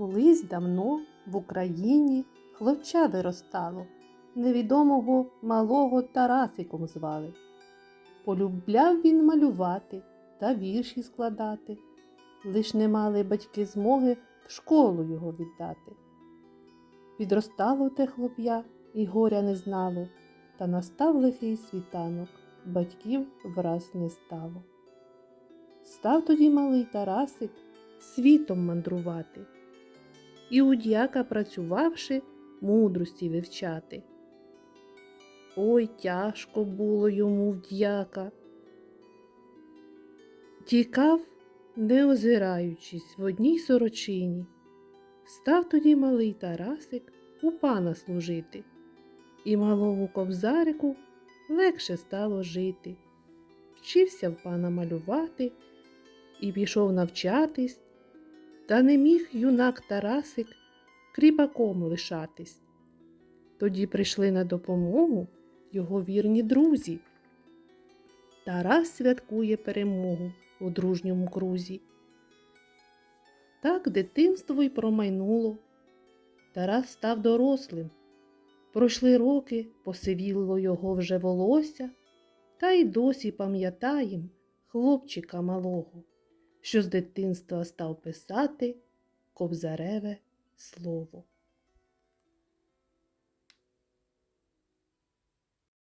Колись давно в Україні хлопча виростало, невідомого малого Тарасиком звали. Полюбляв він малювати та вірші складати, лиш не мали батьки змоги в школу його віддати. Підростало те хлоп'я і горя не знало, та настав лихий світанок, батьків враз не стало. Став тоді малий Тарасик світом мандрувати, і у дяка працювавши, мудрості вивчати. Ой, тяжко було йому в дяка. Тікав, не озираючись в одній сорочині. Став тоді малий Тарасик у пана служити, і малому кобзарику легше стало жити. Вчився в пана малювати і пішов навчатись, та не міг юнак Тарасик кріпаком лишатись. Тоді прийшли на допомогу його вірні друзі. Тарас святкує перемогу у дружньому крузі. Так дитинство й промайнуло. Тарас став дорослим. Пройшли роки, посивіло його вже волосся, та й досі пам'ятаєм хлопчика малого, що з дитинства став писати кобзареве слово.